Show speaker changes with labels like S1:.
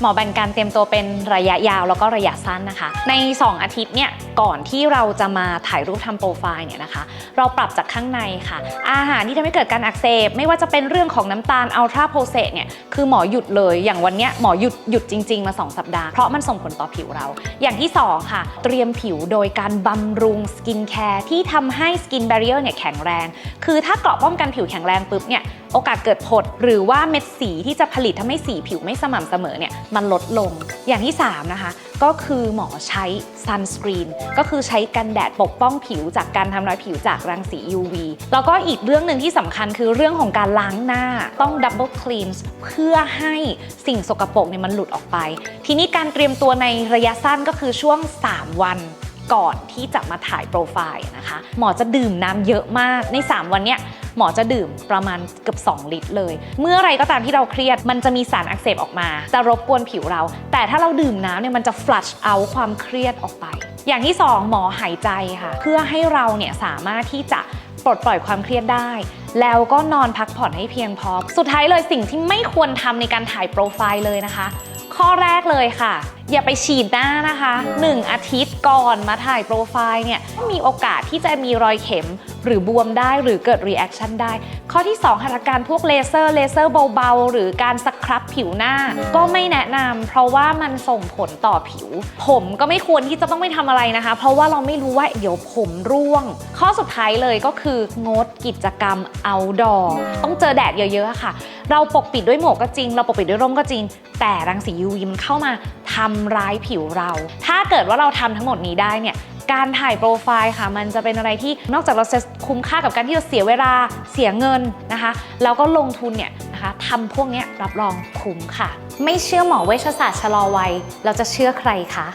S1: หมอแบ่งการเตรียมตัวเป็นระยะยาวแล้วก็ระยะสั้นนะคะ ใน 2 อาทิตย์เนี่ยก่อนที่เราจะมาถ่ายรูปทำโปรไฟล์เนี่ยนะคะ เราปรับจากข้างในค่ะ อาหารที่ทำให้เกิดการอักเสบ ไม่ว่าจะเป็นเรื่องของน้ำตาลอัลตราโปรเซสเนี่ยคือหมอหยุดเลยอย่างวันเนี้ยหมอหยุดหยุดจริง ๆ มา 2 สัปดาห์เพราะมันส่งผลต่อผิวเรา อย่างที่ 2 ค่ะ เตรียมผิวโดยการบำรุงสกินแคร์ที่ทำให้สกินแบร r เ e อร์เนี่ยแข็งแรง คือถ้าเกราะป้องกันผิวแข็งแรงปุ๊บเนี่ยโอกาสเกิดผดหรือว่าเม็ดสีที่จะผลิตทำให้สีผิวไม่สม่ำเสมอเนี่ยมันลดลง อย่างที่ 3 นะคะ ก็คือหมอใช้ซันสกรีนก็คือใช้กันแดดปกป้องผิวจากการทำร้ายผิวจากรังสี UV แล้วก็อีกเรื่องหนึ่งที่สำคัญคือเรื่องของการล้างหน้าต้องดับเบิลคลีนเพื่อให้สิ่งสกปรกเนี่ยมันหลุดออกไป ทีนี้การเตรียมตัวในระยะสั้นก็คือช่วง 3 วันก่อนที่จะมาถ่ายโปรไฟล์นะคะ หมอจะดื่มน้ำเยอะมากใน 3 วันเนี้ย หมอจะดื่มประมาณเกือบ 2 ลิตรเลย เมื่อไรก็ตามที่เราเครียด มันจะมีสารอักเสบออกมา จะรบกวนผิวเรา แต่ถ้าเราดื่มน้ำเนี่ยมันจะ flush out ความเครียดออกไป อย่างที่ 2 หมอหายใจค่ะ เพื่อให้เราเนี่ยสามารถที่จะปลดปล่อยความเครียดได้ แล้วก็นอนพักผ่อนให้เพียงพอ สุดท้ายเลยสิ่งที่ไม่ควรทำในการถ่ายโปรไฟล์เลยนะคะ ข้อแรกเลยค่ะ อย่าไปฉีดหน้านะคะ 1 อาทิตย์ก่อนมาถ่ายโปรไฟล์เนี่ยมีโอกาสที่จะมีรอยเข็ม หรือบวมได้หรือเกิดรีแอคชั่นได้ ข้อที่ 2หัตถการพวกเลเซอร์เลเซอร์เบาๆ หรือการสครับผิวหน้า ก็ไม่แนะนำเพราะว่ามันส่งผลต่อผิว ผมก็ไม่ควรที่จะต้องไม่ทำอะไรนะคะ เพราะว่าเราไม่รู้ว่าเดี๋ยวผมร่วง ข้อสุดท้ายเลยก็คืองดกิจกรรม outdoor ต้องเจอแดดเยอะๆค่ะ เราปกปิดด้วยหมวกก็จริง เราปกปิดด้วยร่มก็จริง แต่รังสี UV มันเข้ามาทำร้ายผิวเรา ถ้าเกิดว่าเราทำทั้งหมดนี้ได้เนี่ยการถ่ายโปรไฟล์ค่ะ มันจะเป็นอะไรที่นอกจากเราจะคุ้มค่ากับการที่จะเสียเวลาเสียเงินนะคะแล้วก็ลงทุนเนี่ยนะคะทำพวกนี้รับรองคุ้มค่ะ ไม่เชื่อหมอเวชศาสตร์ชะลอวัยเราจะเชื่อใครคะ